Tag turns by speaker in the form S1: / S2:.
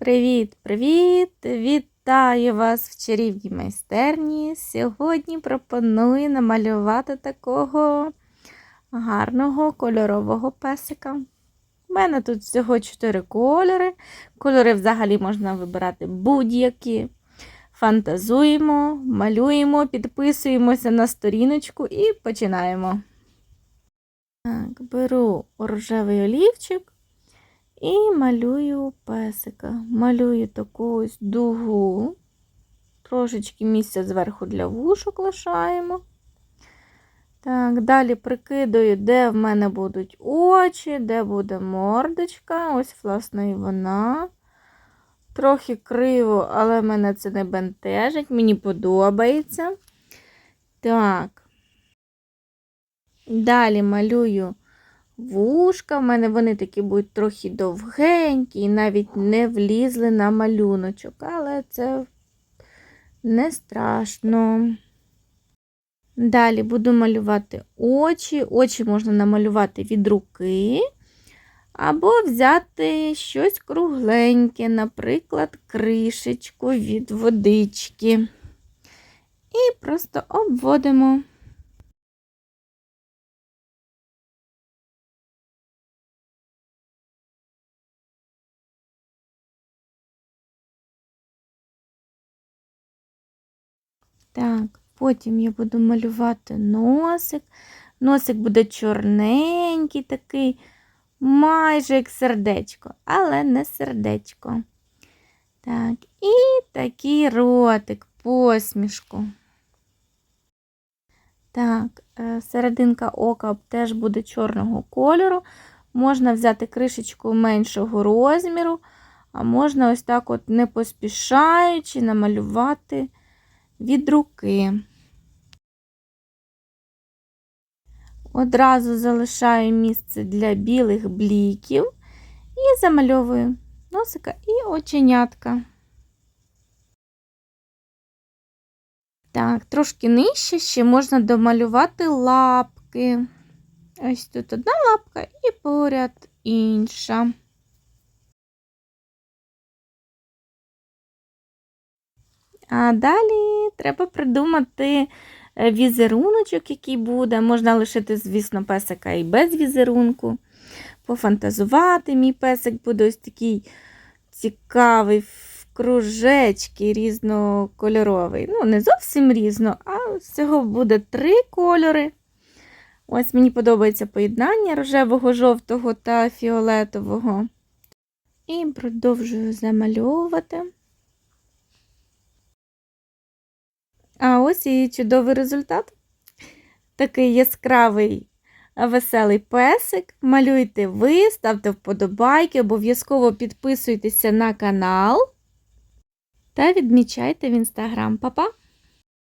S1: Привіт, привіт! Вітаю вас в чарівній майстерні. Сьогодні пропоную намалювати такого гарного кольорового песика. У мене тут всього 4 кольори. Кольори взагалі можна вибирати будь-які. Фантазуємо, малюємо, підписуємося на сторіночку і починаємо. Так, беру рожевий олівчик. І малюю песика. Малюю таку ось дугу. Трошечки місця зверху для вушок лишаємо. Так, далі прикидаю, де в мене будуть очі, де буде мордочка. Ось, власне, і вона. Трохи криво, але мене це не бентежить, мені подобається. Так. Далі малюю вушка. В мене вони такі будуть трохи довгенькі і навіть не влізли на малюночок, але це не страшно. Далі буду малювати очі. Очі можна намалювати від руки, або взяти щось кругленьке, наприклад, кришечку від водички. І просто обводимо. Так, потім я буду малювати носик. Носик буде чорненький такий, майже як сердечко, але не сердечко. Так, і такий ротик, посмішку. Так, е, серединка ока теж буде чорного кольору. Можна взяти кришечку меншого розміру, а можна ось так от не поспішаючи намалювати від руки. Одразу залишаю місце для білих бліків і замальовую носика і оченятка. Так, трошки нижче ще можна домалювати лапки. Ось тут одна лапка і поряд інша. А далі треба придумати е, візеруночок, який буде. Можна лишити, звісно, песика і без візерунку. Пофантазувати. Мій песик буде ось такий цікавий, в кружечки різнокольоровий. Ну, не зовсім різно, а всього буде три кольори. Ось мені подобається поєднання рожевого, жовтого та фіолетового. І продовжую замальовувати. А ось і чудовий результат. Такий яскравий, веселий песик. Малюйте ви, ставте вподобайки, обов'язково підписуйтеся на канал та відмічайте в інстаграм. Па-па!